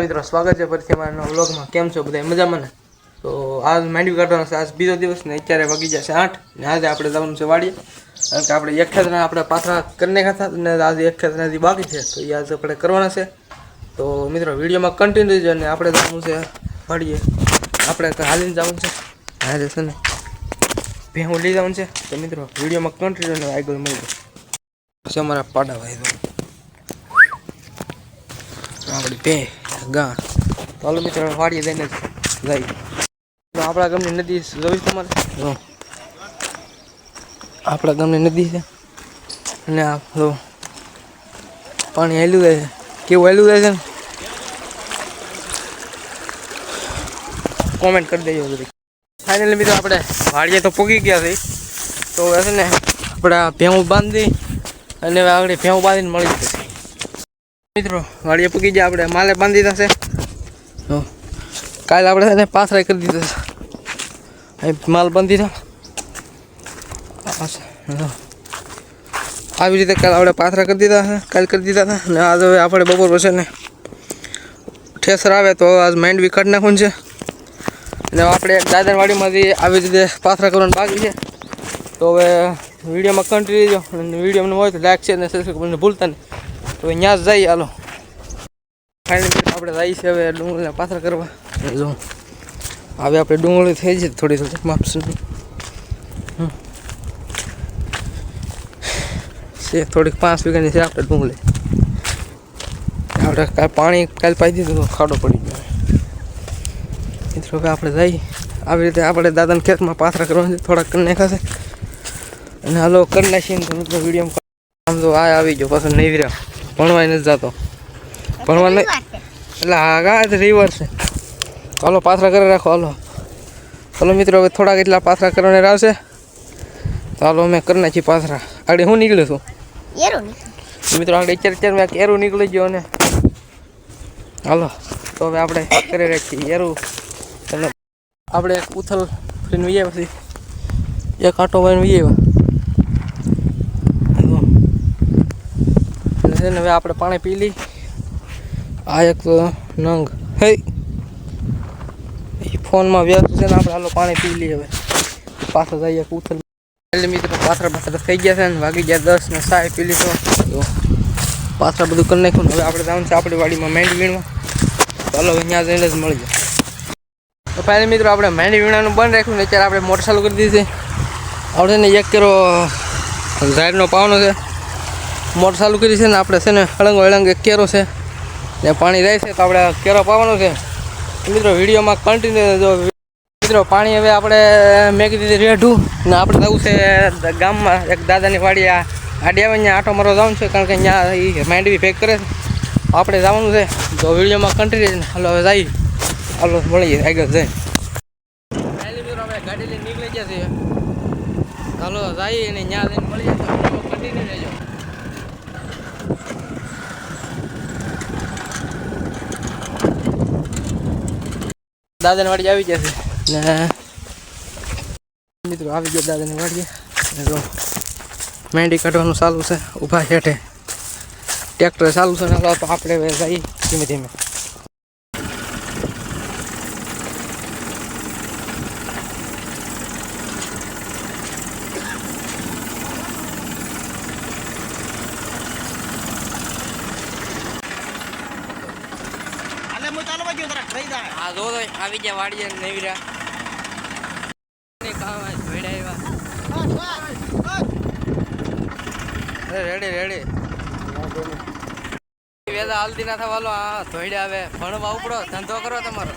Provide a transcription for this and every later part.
મિત્રો, સ્વાગત છે ફરીથી અમારા વ્લોગમાં કેમ છો બધા મજામાં ને? તો આજ માંડવી કાઢવાનો છે. આજ બીજો દિવસ ને અત્યારે વાગી જશે આઠ ને આજે આપણે જવાનું છે વાડીએ. કારણ કે આપણે એક ખેતરના આપણે પાથરા કરીને ખાતા અને આજે એક ખેતરનાથી બાકી છે. તો એ આજે આપણે કરવાના છે. તો મિત્રો, વિડીયોમાં કન્ટિન્યુ રહેજો અને આપણે જવાનું છે વાડીએ. આપણે હાલીને જવાનું છે. આજે છે ને ભેહું લઈ જવાનું છે. તો મિત્રો, વિડીયોમાં કન્ટિન્યુ આગળ મળી પછી અમારા પાડા ભાઈ આપણી બે. ગા. ચાલો મિત્રો વાડીએ જઈને જઈ આપણા ગામની નદી જોઈ તમારે? આપણા ગામની નદી છે. અને આ જો પાણી હેલું જાય છે. કેવું હેલું જાય છે ને? કોમેન્ટ કરી દેજો બધી. ફાઇનલી મિત્રો, આપણે વાડીએ તો પૂગી ગયા છે તો છે ને આપણે ભેવું બાંધી અને આગળ ભેહું બાંધીને મળી જશે. મિત્રો, વાડીએ પૂકી ગયા આપણે. માલે બાંધી દેશે કાલે આપણે એને પાથરા કરી દીધો છે. માલ બાંધી થા આવી રીતે કાલે આપણે પાથરા કરી દીધા છે, કાલે કરી દીધા હતા અને આજ હવે આપણે બપોર પછી ને ઠેસર આવે તો આજ માઇન્ડ બી કાઢી નાખવાનું છે. અને આપણે દાદરવાડીમાંથી આવી રીતે પાથરા કરવાનું બાકી છે. તો હવે વિડીયોમાં કન્ટિન્યુ અને વિડીયોમાં હોય તો લાઈક છે અને ભૂલતા નહીં. તો અહીંયા જ જઈએ હાલો. ફાઇનલી આપણે જઈએ છીએ હવે ડુંગળીના પાથરા કરવા. જો, હવે આપણે ડુંગળી થઈ જાય થોડી થોડી માપશું છે, થોડીક પાંચ વીઘાની છે આપણે ડુંગળી. આપણે કાલ પાણી કાલ પાઈ દીધું તો ખાડો પડી ગયો. મિત્રો કે આપણે જઈએ આવી રીતે આપણે દાદાના ખેતમાં પાથરા કરવાના છે, થોડાક કરી નાખાશે અને હાલો, કરી નાખીએ તો મિત્રો વીડિયો આમ તો આ આવી ગયો, પાછો નહીં રહ્યા ભણવાય નથી જતો. ભણવા નહીં એટલે હા કા રિવર છે. હાલો પાથરા કરી રાખો હાલો. હાલો મિત્રો હવે થોડાક એટલા પાથરા કરવાને આવશે. તો હાલો અમે કરી નાખીએ પાથરા. આગળ હું નીકળ્યો છું? મિત્રો આગળ ચાર ચાર મેં એરું નીકળી ગયો ને હાલો તો હવે આપણે કરી રાખીએ એરું. અને આપણે એક ઉથલ ફરીને વીએ પછી એક આટો વાઈને વીએ છે ને હવે આપણે પાણી પી લઈ. આ એક નંગ. હે. ફોનમાં વ્યસ્ત છે ને આપણે હાલો પાણી પી લઈએ હવે. પાછા જઈએ એટલે મિત્રો, પાથરા પાથરા થઈ ગયા છે ને, વાગી ગયા દસ ને સાય પી લીધો. તો પાથરા બધું કરી નાખ્યું હવે આપણે જવાનું છે આપણી વાડીમાં મેંડી વીણવા. ચાલો અહીંયા જઈને જ મળી જાય તો પહેલાં મિત્રો, આપણે મેંડી વીણાનું બંધ રાખ્યું ને, અત્યારે આપણે મોટર કરી દીધી છે. આપણે ને એક કેરો ઝાડનો પાવાનો છે. મોટર ચાલુ કરી છે ને આપણે છે ને હળંગ હળંગ કેરો છે. ને પાણી રહે છે તો આપણે કેરો પાવાનો છે. મિત્રો, વિડીયોમાં કન્ટિન્યુ જો મિત્રો, પાણી હવે આપણે મેં દીધી રેઢું. ને આપણે જવું છે ગામમાં. એક દાદાની વાડી આ આડી આવે ત્યાં આટો મારો જવાનું છે કારણ કે ત્યાં એ માંડવી પેક કરે છે. આપણે જવાનું છે. તો વિડીયોમાં કન્ટિન્યુ હાલો, હવે જાય હાલો, મળીએ. આગળ જઈ મિત્રો આપણે ગાડી લઈને નીકળી ગયા છીએ. હાલો, જઈએ અને ત્યાં મળીએ. તો કન્ટિન્યુ રહેજો. દાદાની વાડી આવી છે. ને મિત્રો આવી ગયા દાદાની વાડીએ. જો મેંડી કાઢવાનું ચાલુ છે ઊભા હેઠે ટ્રેક્ટર ચાલુ છે ને તો આપણે જઈએ ધીમે ધીમે. અલે મુ તરફ થઈ જાય આ જો તો આવી ગયા વાડીએ રેડી રેડી. વેદા હાલતી ના થવાલો આ ધોઈડે આવે. ભણવા ઉપડો, ધંધો કરો તમારો.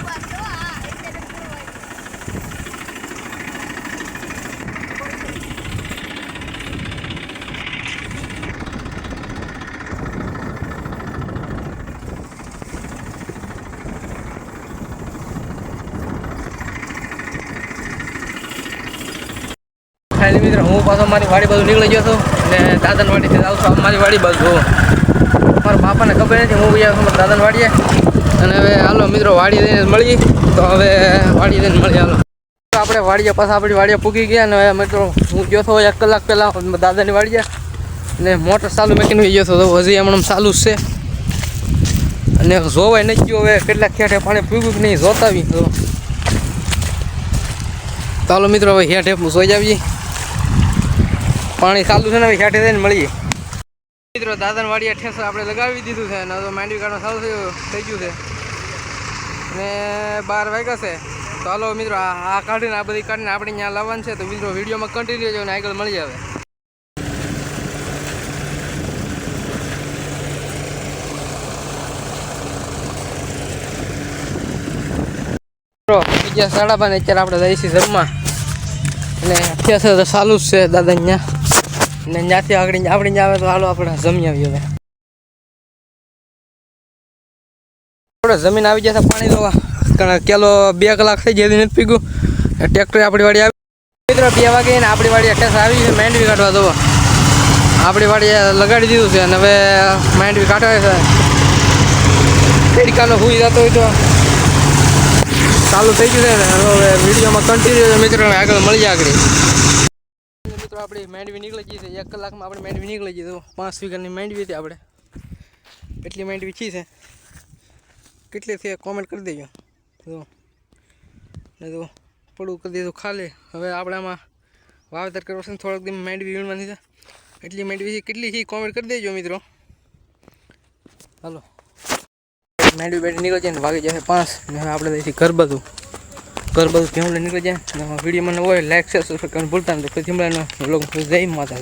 ફાઇનલી મિત્ર, હું પાછો મારી વાડી બાજુ નીકળી ગયો છું અને દાદાની વાડીથી મારી વાડી બાજુ. મારા બાપાને ખબર નથી, હું ગયા છું મારા વાડીએ. અને હવે હાલો મિત્રો, વાડી જઈને મળી તો હવે વાડી જઈને મળી હાલો. આપણે વાડીએ પાછા આપણી વાડીએ પૂકી ગયા અને હવે મિત્રો, હું ગયો છું એક કલાક પહેલાં દાદાની વાડીએ. અને મોટર ચાલુ મેકીને ગયો હતો તો હજી હમણાં ચાલુ છે. અને જોવાય નથી ગયો હવે કેટલાક ખેઠે પાણી પીવું કે નહીં, જોતા આવી તો ચાલો મિત્રો, હવે હેઠે જોઈ આવીએ. પાણી ચાલુ છે ને, હવે થઈને મળીએ. મિત્રો દાદા વાડીયા ઠેસ આપણે લગાવી દીધું છે અને તો માંડવી કાઢવાનું સારું થયું, થઈ ગયું છે. ને બાર વાગ્યા છે. તો હાલો મિત્રો, આ કાઢીને આ બધી કાઢીને આપણે ત્યાં લાવવાનું છે, તો મિત્રો વિડીયોમાં કન્ટિન્યુ રહેજો અને આગળ મળી આવે. બીજા સાડા પાંચ અત્યારે આપણે જઈશું જમવા. અને અત્યારે તો ચાલુ જ છે દાદા ત્યાં અને ત્યાંથી આગળ આપણે આવે તો હાલો આપણે જમી આવીએ હવે. આપણે જમીન આવી જશે પાણી લેવા. કારણ કેલો બે કલાક થઈ જાય નથી પીગું. ટ્રેક્ટર આપણી વાડી આવી. મિત્રો, બે વાગે ને આપણી વાડી અઠ્યાસ આવી છે, માંડવી કાઢવા દો આપણી વાડી લગાડી દીધું છે અને હવે માંડવી કાઢવા છે. તેડકાનો હુઈ જતો હોય તો ચાલુ થઈ ગયું છે ને. હવે વિડીયોમાં કન્ટિન્યુ મિત્રોને આગળ મળી આગળ. આપણી માંડવી નીકળી ગઈ છે. એક કલાકમાં આપણે માંડવી નીકળી ગઈ તો પાંચ વીઘાની માંડવી હતી આપણે. એટલી માંડવી છી છે. કેટલી છે કોમેન્ટ કરી દેજો. જો ને તો પડું કરી દીધું ખાલી. હવે આપણે આમાં વાવેતર કરવું છે થોડાક દી માંડવી વીણવાની છે. એટલી માંડવી છે, કેટલી છે કોમેન્ટ કરી દેજો મિત્રો. હાલો. માંડવી બેઠી નીકળી જાય ને વાગી જશે પાંચ. ને આપણે અહીંથી ઘર બધું ઘર બધું ભેમલે નીકળી જાય. વીડિયો મને હોય લાઈક શેર સબસ્ક્રાઈબ કરવાનું ભૂલતા નહીં. તો લોકો જય માતા